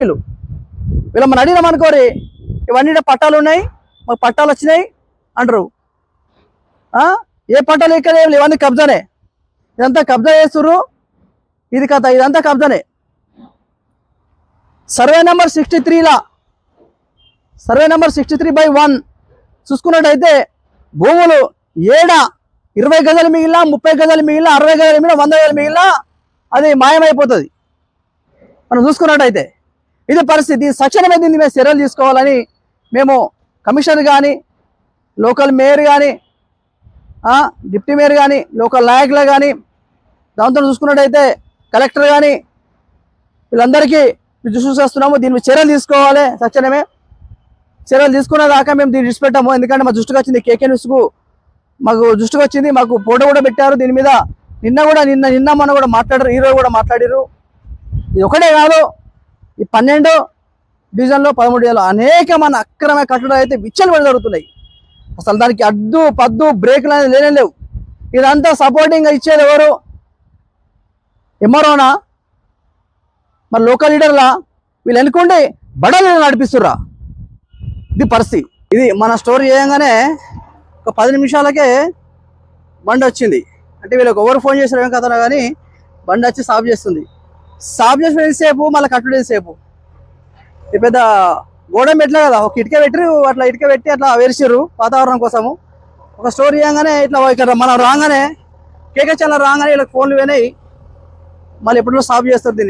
వీళ్ళు. వీళ్ళు మనం అడిగినాం అనుకోరి ఇవన్నీ పట్టాలు ఉన్నాయి. మాకు పట్టాలు వచ్చినాయి అంటారు. ఆ? ఏ పట్టాలు ఇక్కడ ఏం ఇవన్నీ కబ్జానే. ఇదంతా కబ్జా చేస్తుర్రు. ఇది కథ. ఇదంతా కబ్జానే. Survey number sixty త్రీలా survey number sixty three by one. చూసుకున్నట్టయితే భూములు ఏడ? ఇరవై గజలు మిగిలిన ముప్పై గజలు మిగిలిన అరవై గజలు మిగిలిన వంద గజలు మిగిలిన అది మాయమైపోతుంది. మనం చూసుకున్నట్టయితే ఇది పరిస్థితి. సక్షణమే దీన్ని మేము చర్యలు తీసుకోవాలని మేము కమిషనర్ కానీ లోకల్ మేయర్ కానీ డిప్యూటీ మేయర్ కానీ లోకల్ నాయకులు కానీ దాంతో చూసుకున్నట్టయితే కలెక్టర్ కానీ వీళ్ళందరికీ చూసేస్తున్నాము. దీని చర్యలు తీసుకోవాలి తక్షణమే చర్యలు తీసుకున్న దాకా మేము దీన్ని విడిచిపెట్టాము. ఎందుకంటే మా దృష్టికి వచ్చింది కేకే న్యూస్కు మాకు దృష్టికి వచ్చింది. మాకు ఫోటో కూడా పెట్టారు. దీని మీద నిన్న కూడా నిన్న నిన్న మొన్న కూడా మాట్లాడారు. ఈరోజు కూడా మాట్లాడారు ఇది ఒకటే కాదు. ఈ పన్నెండు డివిజన్లో పదమూడు డివిజన్లో అనేకమైన అక్రమ కట్టడాలు అయితే విచ్చలు పడి జరుగుతున్నాయి అసలు దానికి అడ్డు పద్దు బ్రేకులు అనేది లేనే లేవు. ఇదంతా సపోర్టింగ్ ఇచ్చేది ఎవరు? ఎమ్మరోనా మరి లోకల్ లీడర్లా వీళ్ళు ఎన్నుకుంటే బడలు నడిపిస్తుర్రా? ఇది పరిస్థితి. ఇది మన స్టోరీ చేయగానే ఒక పది నిమిషాలకే బండి వచ్చింది. అంటే వీళ్ళకి ఎవరు ఫోన్ చేశారు ఏం కథనా కానీ బండి వచ్చి సాఫ్ చేస్తుంది. సాఫ్ చేసిన సేపు మళ్ళీ కట్టుడు సేపు. పెద్ద గోడ మెట్లే కదా ఒక ఇటుక పెట్టిరు అట్లా ఇటుక పెట్టి అట్లా వేర్చిర్రు వాతావరణం కోసము. ఒక స్టోరీ చేయగానే ఇట్లా ఇక్కడ మనం రాగానే కేకే చాలా రాగానే ఇలా ఫోన్లు పోయినాయి. మళ్ళీ ఎప్పుడు సాఫ్ చేస్తారు